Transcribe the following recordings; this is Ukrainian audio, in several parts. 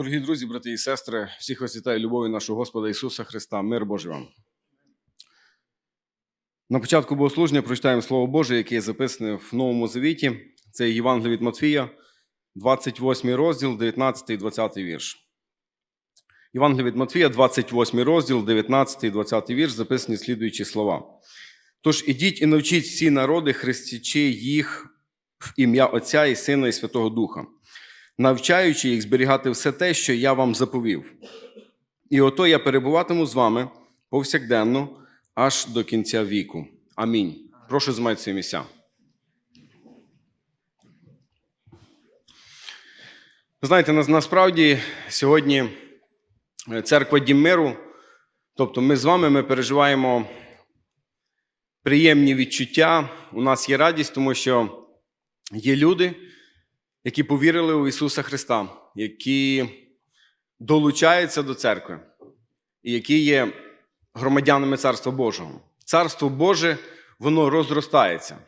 Дорогі друзі, брати і сестри, всіх вас вітаю любов'ю нашого Господа Ісуса Христа, мир Божий вам. На початку богослуження прочитаємо Слово Боже, яке записане в Новому Завіті. Це Євангеліє від Матфія, 28 розділ, 19 і 20 вірш. Євангеліє від Матфія, 28 розділ, 19 і 20 вірш, записані слідуючі слова. Тож ідіть і навчіть всі народи, хрестячи їх в ім'я Отця і Сина і Святого Духа, навчаючи їх зберігати все те, що я вам заповів. І ото я перебуватиму з вами повсякденно аж до кінця віку. Амінь. Прошу займати свої місця. Знаєте, насправді сьогодні е, церква Дім миру, тобто ми з вами ми переживаємо приємні відчуття. У нас є радість, тому що є люди, які повірили у Ісуса Христа, які долучаються до церкви, і які є громадянами Царства Божого. Царство Боже, воно розростається.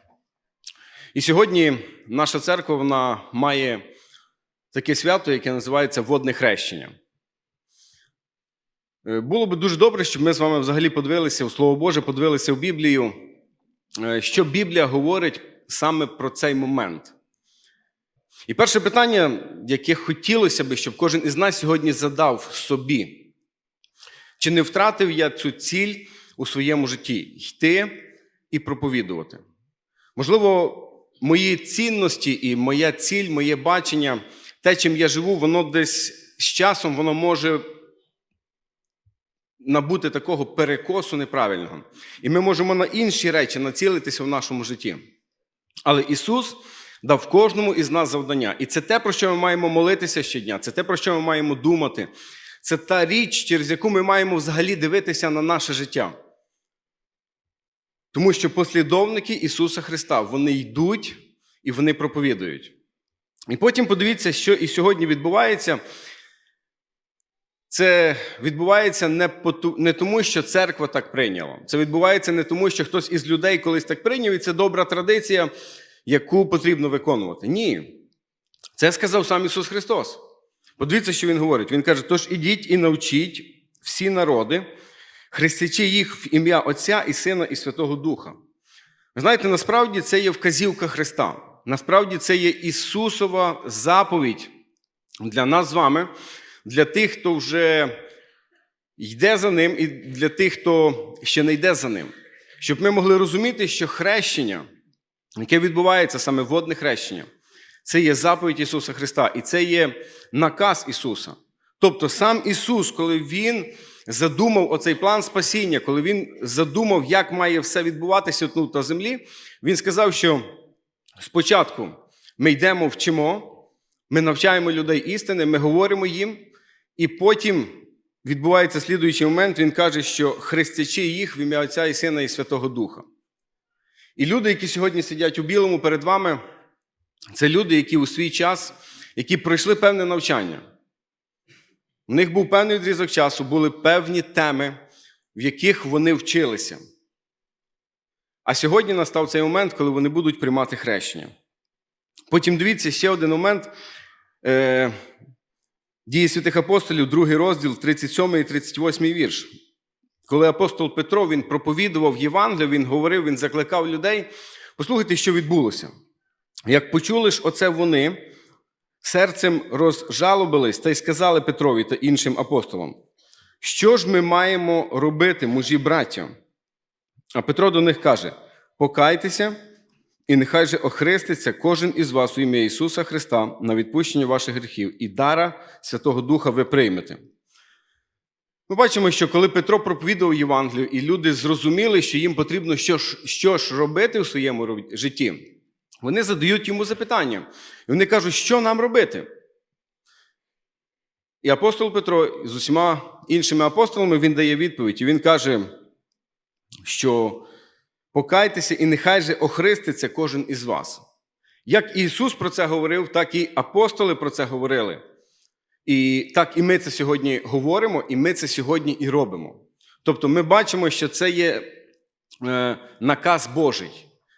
І сьогодні наша церква вона має таке свято, яке називається водне хрещення. Е, Було б дуже добре, щоб ми з вами взагалі подивилися в Слово Боже, подивилися в Біблію, е, що Біблія говорить саме про цей момент. І перше питання, яке хотілося б, щоб кожен із нас сьогодні задав собі, чи не втратив я цю ціль у своєму житті йти і проповідувати? Можливо, мої цінності і моя ціль, моє бачення, те, чим я живу, воно десь з часом воно може набути такого перекосу неправильного. І ми можемо на інші речі націлитися в нашому житті. Але Ісус дав кожному із нас завдання. І це те, про що ми маємо молитися щодня, це те, про що ми маємо думати. Це та річ, через яку ми маємо взагалі дивитися на наше життя. Тому що послідовники Ісуса Христа вони йдуть і вони проповідують. І потім подивіться, що і сьогодні відбувається. Це відбувається не, не тому, що церква так прийняла. Це відбувається не тому, що хтось із людей колись так прийняв, і це добра традиція, яку потрібно виконувати. Ні. Це сказав сам Ісус Христос. Подивіться, що Він говорить. Він каже: тож ідіть і навчіть всі народи, хрестячи їх в ім'я Отця і Сина і Святого Духа. Ви знаєте, насправді це є вказівка Христа. Насправді це є Ісусова заповідь для нас з вами, для тих, хто вже йде за ним, і для тих, хто ще не йде за ним. Щоб ми могли розуміти, що хрещення, яке відбувається саме водне хрещення, це є заповідь Ісуса Христа, і це є наказ Ісуса. Тобто сам Ісус, коли Він задумав оцей план спасіння, коли Він задумав, як має все відбуватися тут на землі, Він сказав, що спочатку ми йдемо, вчимо, ми навчаємо людей істини, ми говоримо їм, і потім відбувається слідуючий момент, він каже, що хрестячи їх в ім'я Отця і Сина і Святого Духа. І люди, які сьогодні сидять у білому перед вами, це люди, які у свій час, які пройшли певне навчання. У них був певний відрізок часу, були певні теми, в яких вони вчилися. А сьогодні настав цей момент, коли вони будуть приймати хрещення. Потім дивіться ще один момент. Е, Дії святих апостолів, другий розділ, 37 і 38 вірш. Коли апостол Петро він проповідував Євангелію, він говорив, він закликав людей. Послухайте, що відбулося. Як почули ж оце вони, серцем розжалобились та й сказали Петрові та іншим апостолам, що ж ми маємо робити, мужі браття? А Петро до них каже: покайтеся, і нехай же охреститься кожен із вас у ім'я Ісуса Христа на відпущення ваших гріхів, і дара Святого Духа ви приймете. Ми бачимо, що коли Петро проповідував Євангелію, і люди зрозуміли, що їм потрібно що ж, що ж робити у своєму житті, вони задають йому запитання. І вони кажуть, що нам робити? І апостол Петро з усіма іншими апостолами він дає відповідь. І він каже, що покайтеся і нехай же охриститься кожен із вас. Як Ісус про це говорив, так і апостоли про це говорили. І так і ми це сьогодні говоримо, і ми це сьогодні і робимо. Тобто ми бачимо, що це є е, наказ Божий.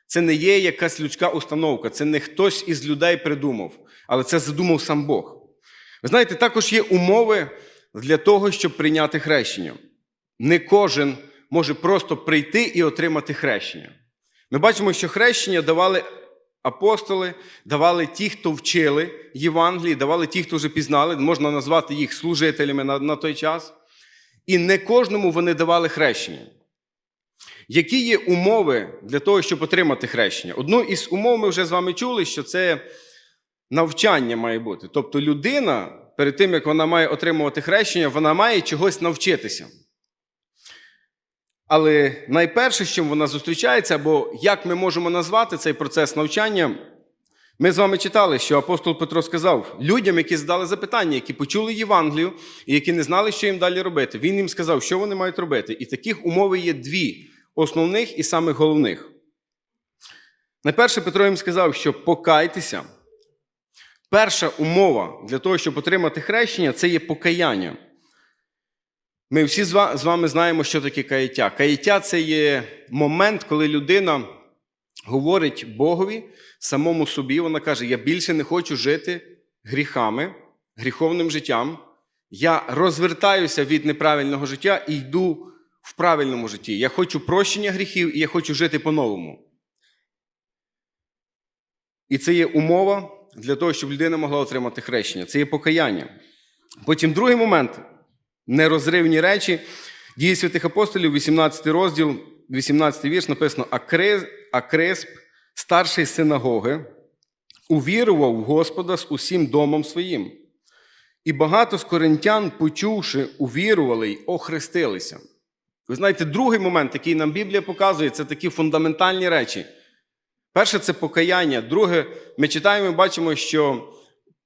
Це не є якась людська установка, це не хтось із людей придумав, але це задумав сам Бог. Ви знаєте, також є умови для того, щоб прийняти хрещення. Не кожен може просто прийти і отримати хрещення. Ми бачимо, що хрещення давали апостоли, давали ті, хто вчили Євангелії, давали ті, хто вже пізнали, можна назвати їх служителями на, на той час. І не кожному вони давали хрещення. Які є умови для того, щоб отримати хрещення? Одну із умов ми вже з вами чули, що це навчання має бути. Тобто людина, перед тим, як вона має отримувати хрещення, вона має чогось навчитися. Але найперше, з чим вона зустрічається, або як ми можемо назвати цей процес навчання, ми з вами читали, що апостол Петро сказав людям, які задали запитання, які почули Євангелію і які не знали, що їм далі робити. Він їм сказав, що вони мають робити. І таких умов є дві основних і самих головних. Найперше Петро їм сказав, що покайтеся. Перша умова для того, щоб отримати хрещення, це є покаяння. Ми всі з вами знаємо, що таке каяття. Каяття це є момент, коли людина говорить Богові, самому собі, вона каже: Я більше не хочу жити гріхами, гріховним життям. Я розвертаюся від неправильного життя і йду в правильному житті. Я хочу прощення гріхів і я хочу жити по-новому. І це є умова для того, щоб людина могла отримати хрещення. Це є покаяння. Потім другий момент нерозривні речі. Дії святих апостолів, 18 розділ, 18 вірш написано: «А Кре- А Кресп, старший синагоги, увірував в Господа з усім домом своїм. І багато з коринтян, почувши, увірували й охрестилися. Ви знаєте, другий момент, який нам Біблія показує, це такі фундаментальні речі. Перше це покаяння. Друге, ми читаємо і бачимо, що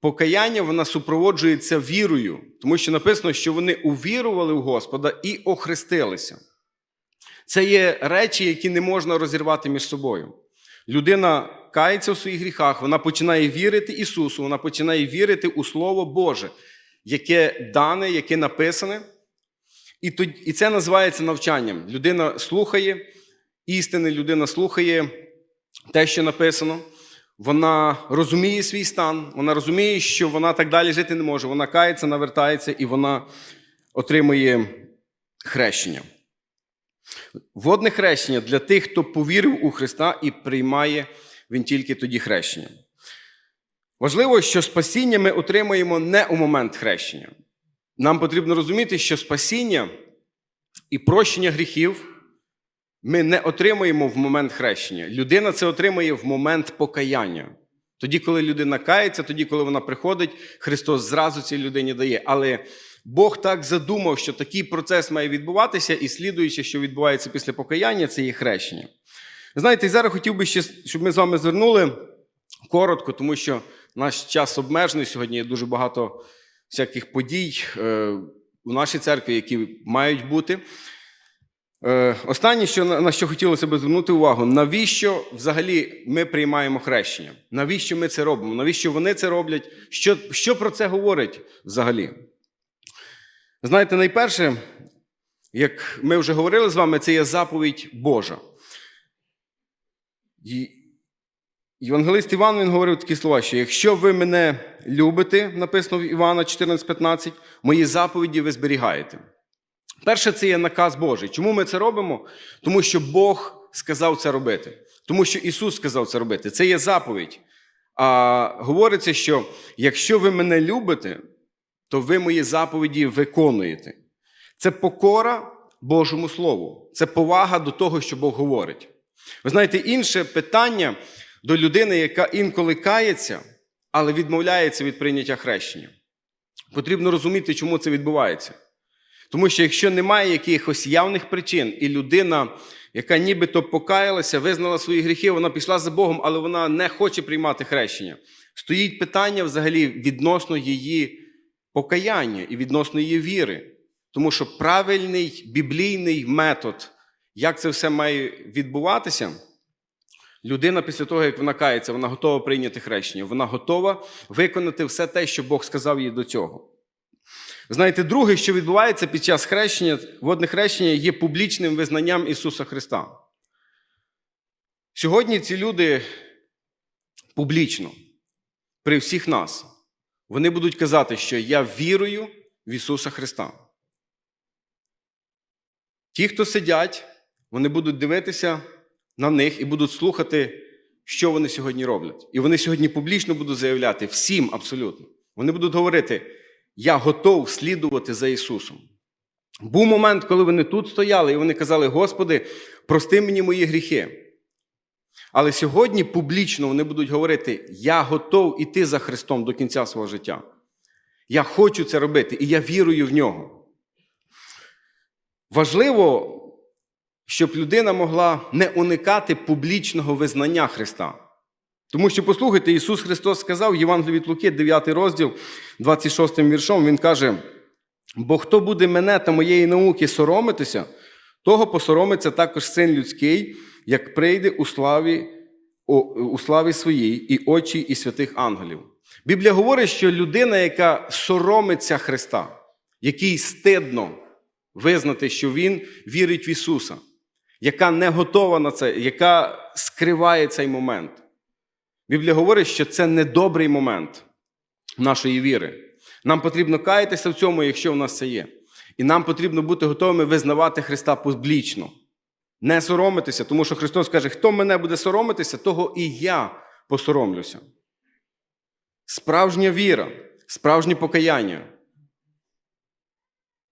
покаяння вона супроводжується вірою, тому що написано, що вони увірували в Господа і охрестилися. Це є речі, які не можна розірвати між собою. Людина кається у своїх гріхах, вона починає вірити Ісусу, вона починає вірити у Слово Боже, яке дане, яке написане. І це називається навчанням. Людина слухає істини, людина слухає те, що написано. Вона розуміє свій стан, вона розуміє, що вона так далі жити не може. Вона кається, навертається і вона отримує хрещення. Водне хрещення для тих, хто повірив у Христа і приймає він тільки тоді хрещення. Важливо, що спасіння ми отримуємо не у момент хрещення. Нам потрібно розуміти, що спасіння і прощення гріхів ми не отримуємо в момент хрещення. Людина це отримує в момент покаяння. Тоді, коли людина кається, тоді, коли вона приходить, Христос зразу цій людині дає. Але Бог так задумав, що такий процес має відбуватися, і слідуючи, що відбувається після покаяння, це є хрещення. Знаєте, і зараз хотів би ще, щоб ми з вами звернули коротко, тому що наш час обмежений. Сьогодні є дуже багато всяких подій е, у нашій церкві, які мають бути. Е, Останнє, що на що хотілося б звернути увагу, навіщо взагалі ми приймаємо хрещення? Навіщо ми це робимо? Навіщо вони це роблять? Що, що про це говорить взагалі? Знаєте, найперше, як ми вже говорили з вами, це є заповідь Божа. Євангелист Іван він говорив такі слова, що якщо ви мене любите, написано в Івана 14,15, мої заповіді ви зберігаєте. Перше, це є наказ Божий. Чому ми це робимо? Тому що Бог сказав це робити. Тому що Ісус сказав це робити. Це є заповідь. А говориться, що якщо ви мене любите, то ви мої заповіді виконуєте. Це покора Божому Слову. Це повага до того, що Бог говорить. Ви знаєте, інше питання до людини, яка інколи кається, але відмовляється від прийняття хрещення. Потрібно розуміти, чому це відбувається. Тому що якщо немає якихось явних причин, і людина, яка нібито покаялася, визнала свої гріхи, вона пішла за Богом, але вона не хоче приймати хрещення, стоїть питання взагалі відносно її покаяння і відносно її віри. Тому що правильний біблійний метод, як це все має відбуватися, людина після того, як вона кається, вона готова прийняти хрещення, вона готова виконати все те, що Бог сказав їй до цього. Знаєте, друге, що відбувається під час хрещення, водне хрещення є публічним визнанням Ісуса Христа. Сьогодні ці люди публічно, при всіх нас, вони будуть казати, що я вірую в Ісуса Христа. Ті, хто сидять, вони будуть дивитися на них і будуть слухати, що вони сьогодні роблять. І вони сьогодні публічно будуть заявляти всім абсолютно. Вони будуть говорити: я готов слідувати за Ісусом. Був момент, коли вони тут стояли, і вони казали: Господи, прости мені мої гріхи. Але сьогодні публічно вони будуть говорити: Я готов іти за Христом до кінця свого життя. Я хочу це робити, і я вірую в нього. Важливо, щоб людина могла не уникати публічного визнання Христа. Тому що, послухайте, Ісус Христос сказав Євангелії від Луки, 9 розділ, 26 віршом, Він каже: Бо хто буде мене та моєї науки соромитися, того посоромиться також син людський, як прийде у славі, у, славі своїй і очі і святих ангелів. Біблія говорить, що людина, яка соромиться Христа, який стидно визнати, що Він вірить в Ісуса, яка не готова на це, яка скриває цей момент. Біблія говорить, що це недобрий момент нашої віри. Нам потрібно каятися в цьому, якщо в нас це є. І нам потрібно бути готовими визнавати Христа публічно. Не соромитися, тому що Христос каже, хто мене буде соромитися, того і я посоромлюся. Справжня віра, справжнє покаяння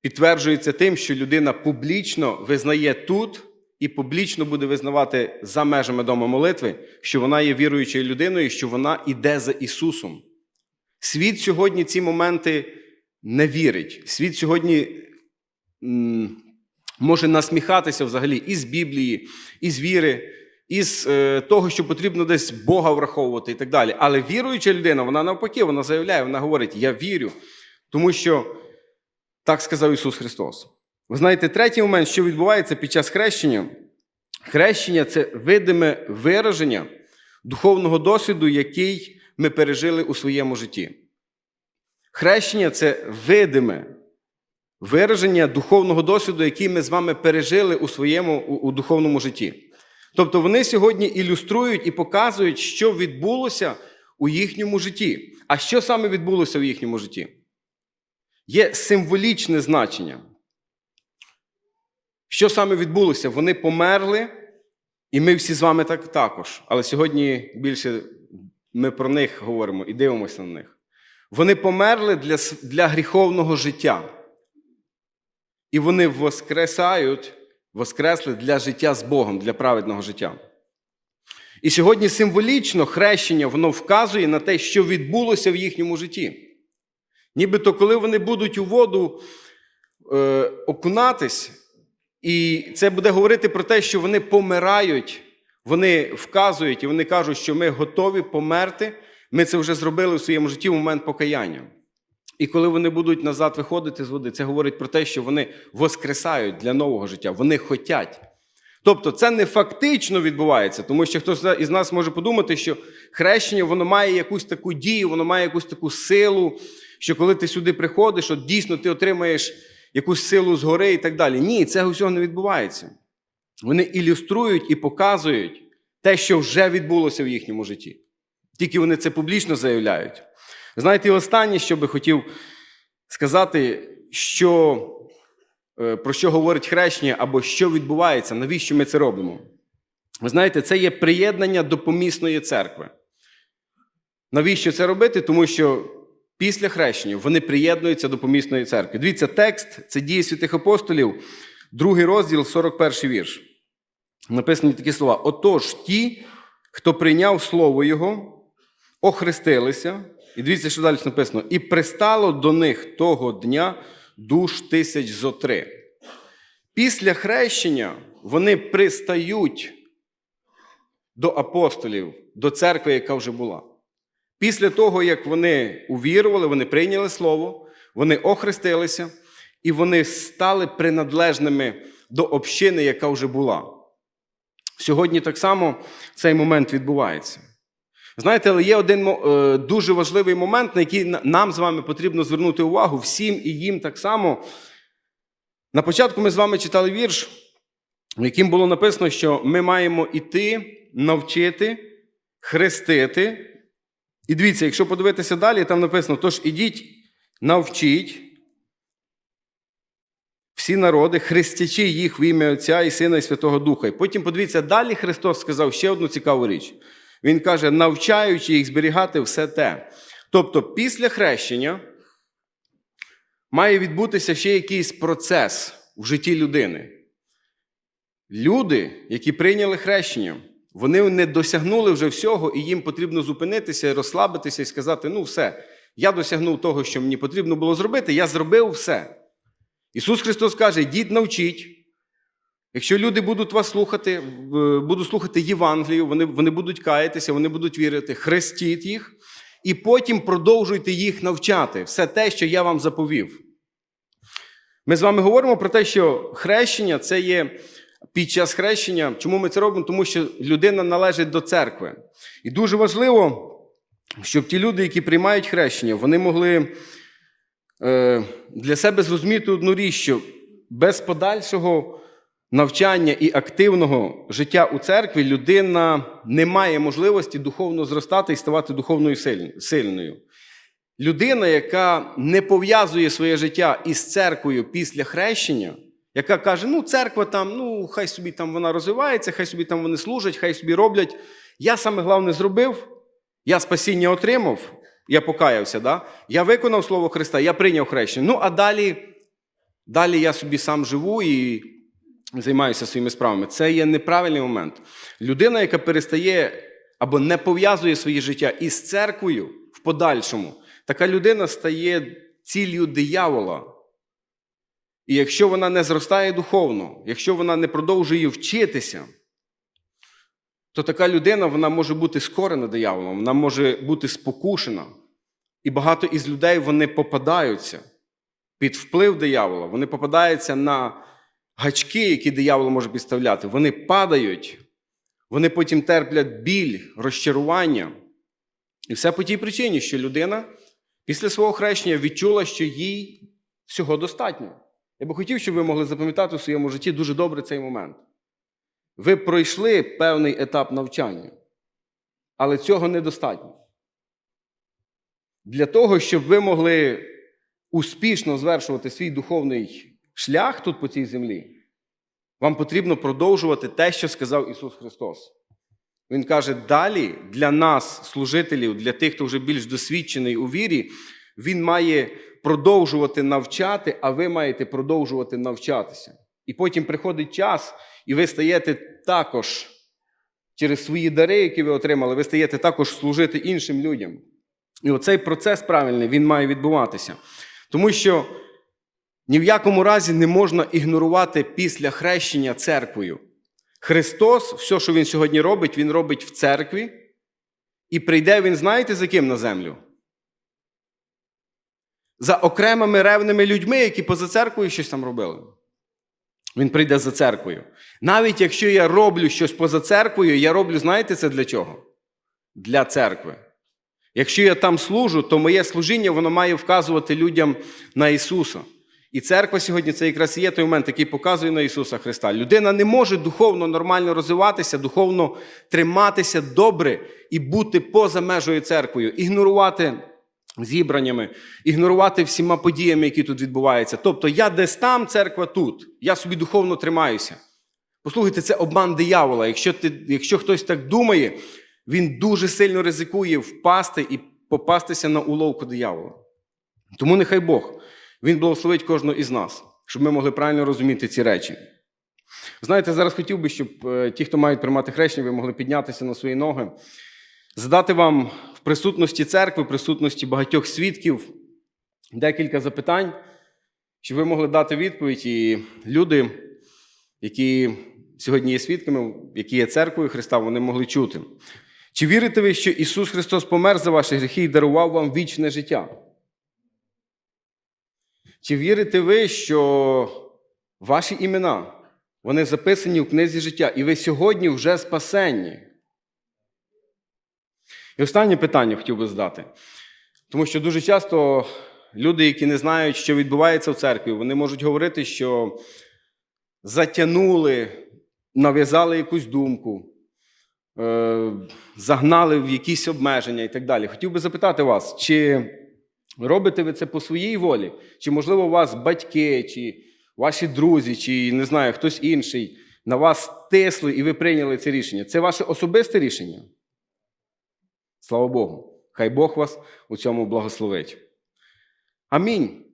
підтверджується тим, що людина публічно визнає тут і публічно буде визнавати за межами дому молитви, що вона є віруючою людиною, що вона іде за Ісусом. Світ сьогодні ці моменти не вірить. Світ сьогодні може насміхатися взагалі із Біблії, із віри, із е, того, що потрібно десь Бога враховувати і так далі. Але віруюча людина, вона навпаки, вона заявляє, вона говорить: Я вірю, тому що так сказав Ісус Христос. Ви знаєте, третій момент, що відбувається під час хрещення. Хрещення це видиме вираження духовного досвіду, який ми пережили у своєму житті. Хрещення це видиме вираження духовного досвіду, який ми з вами пережили у своєму у, у духовному житті. Тобто вони сьогодні ілюструють і показують, що відбулося у їхньому житті. А що саме відбулося у їхньому житті? Є символічне значення. Що саме відбулося? Вони померли, і ми всі з вами так також. Але сьогодні більше ми про них говоримо і дивимося на них. Вони померли для, для гріховного життя. І вони воскресають, воскресли для життя з Богом, для праведного життя. І сьогодні символічно хрещення воно вказує на те, що відбулося в їхньому житті. Нібито, коли вони будуть у воду е, окунатись, і це буде говорити про те, що вони помирають, вони вказують і вони кажуть, що ми готові померти. Ми це вже зробили в своєму житті в момент покаяння. І коли вони будуть назад виходити з води, це говорить про те, що вони воскресають для нового життя, вони хотять. Тобто це не фактично відбувається, тому що хтось із нас може подумати, що хрещення воно має якусь таку дію, воно має якусь таку силу, що коли ти сюди приходиш, от дійсно ти отримаєш якусь силу згори і так далі. Ні, це усього не відбувається. Вони ілюструють і показують те, що вже відбулося в їхньому житті. Тільки вони це публічно заявляють. Знаєте, останнє, що би хотів сказати, що, е, про що говорить хрещення, або що відбувається, навіщо ми це робимо? Ви знаєте, це є приєднання до помісної церкви. Навіщо це робити? Тому що після хрещення вони приєднуються до помісної церкви. Дивіться, текст це дії святих апостолів, другий розділ, 41 вірш. Написані такі слова: Отож, ті, хто прийняв слово Його, охрестилися, і дивіться, що далі написано, і пристало до них того дня душ тисяч зо три. Після хрещення вони пристають до апостолів, до церкви, яка вже була. Після того, як вони увірували, вони прийняли слово, вони охрестилися, і вони стали принадлежними до общини, яка вже була. Сьогодні так само цей момент відбувається. Знаєте, але є один е, дуже важливий момент, на який нам з вами потрібно звернути увагу всім і їм так само. На початку ми з вами читали вірш, в яким було написано, що ми маємо іти, навчити, хрестити І дивіться, якщо подивитися далі, там написано: тож ідіть, навчіть всі народи, хрестячи їх в ім'я Отця і Сина і Святого Духа. І потім подивіться, далі Христос сказав ще одну цікаву річ. Він каже, навчаючи їх зберігати все те. Тобто, після хрещення має відбутися ще якийсь процес в житті людини. Люди, які прийняли хрещення, вони не досягнули вже всього, і їм потрібно зупинитися, розслабитися і сказати: ну, все, я досягнув того, що мені потрібно було зробити, я зробив все. Ісус Христос каже: йдіть, навчіть. Якщо люди будуть вас слухати, будуть слухати Євангелію, вони, вони будуть каятися, вони будуть вірити, хрестіть їх, і потім продовжуйте їх навчати, все те, що я вам заповів. Ми з вами говоримо про те, що хрещення це є під час хрещення. Чому ми це робимо? Тому що людина належить до церкви. І дуже важливо, щоб ті люди, які приймають хрещення, вони могли для себе зрозуміти одну річ, що без подальшого навчання і активного життя у церкві людина не має можливості духовно зростати і ставати духовною сильною. Людина, яка не пов'язує своє життя із церквою після хрещення, яка каже: ну, церква там, ну, хай собі там вона розвивається, хай собі там вони служать, хай собі роблять. Я саме головне зробив, я спасіння отримав, я покаявся, да? я виконав Слово Христа, я прийняв хрещення. Ну, а далі, далі я собі сам живу і займаюся своїми справами. Це є неправильний момент. Людина, яка перестає або не пов'язує своє життя із церквою в подальшому, така людина стає ціллю диявола. І якщо вона не зростає духовно, якщо вона не продовжує вчитися, то така людина вона може бути скорена дияволом, вона може бути спокушена. І багато із людей вони попадаються під вплив диявола, вони попадаються на гачки, які диявол може підставляти. Вони падають, вони потім терплять біль, розчарування. І все по тій причині, що людина після свого хрещення відчула, що їй всього достатньо. Я би хотів, щоб ви могли запам'ятати у своєму житті дуже добре цей момент. Ви пройшли певний етап навчання, але цього недостатньо. Для того, щоб ви могли успішно звершувати свій духовний шлях тут по цій землі, вам потрібно продовжувати те, що сказав Ісус Христос. Він каже: далі для нас, служителів, для тих, хто вже більш досвідчений у вірі, Він має продовжувати навчати, а ви маєте продовжувати навчатися. І потім приходить час, і ви стаєте також через свої дари, які ви отримали, ви стаєте також служити іншим людям. І оцей процес правильний, він має відбуватися. Тому що ні в якому разі не можна ігнорувати після хрещення церквою. Христос, все, що Він сьогодні робить, Він робить в церкві, і прийде Він, знаєте, за ким на землю? За окремими ревними людьми, які поза церквою щось там робили. Він прийде за церквою. Навіть якщо я роблю щось поза церквою, я роблю, знаєте, це для чого? Для церкви. Якщо я там служу, то моє служіння воно має вказувати людям на Ісуса. І церква сьогодні це якраз і є той момент, який показує на Ісуса Христа. Людина не може духовно нормально розвиватися, духовно триматися добре і бути поза межою церквою, ігнорувати зібраннями, ігнорувати всіма подіями, які тут відбуваються. Тобто я десь там, церква тут, я собі духовно тримаюся. Послухайте, це обман диявола. Якщо, ти, якщо хтось так думає, він дуже сильно ризикує впасти і попастися на уловку диявола. Тому нехай Бог, Він благословить кожного із нас, щоб ми могли правильно розуміти ці речі. Знаєте, зараз хотів би, щоб е, ті, хто мають приймати хрещення, ви могли піднятися на свої ноги, задати вам присутності церкви, присутності багатьох свідків декілька запитань, щоб ви могли дати відповідь. І люди, які сьогодні є свідками, які є церквою Христа, вони могли чути. Чи вірите ви, що Ісус Христос помер за ваші гріхи і дарував вам вічне життя? Чи вірите ви, що ваші імена, вони записані в книзі життя, і ви сьогодні вже спасенні? І останнє питання хотів би задати. Тому що дуже часто люди, які не знають, що відбувається в церкві, вони можуть говорити, що затягнули, нав'язали якусь думку. е, загнали в якісь обмеження і так далі. Хотів би запитати вас, чи робите ви це по своїй волі? Чи, можливо, у вас батьки, чи ваші друзі, чи не знаю, хтось інший на вас тисли і ви прийняли це рішення? Це ваше особисте рішення? Слава Богу. Хай Бог вас у цьому благословить. Амінь.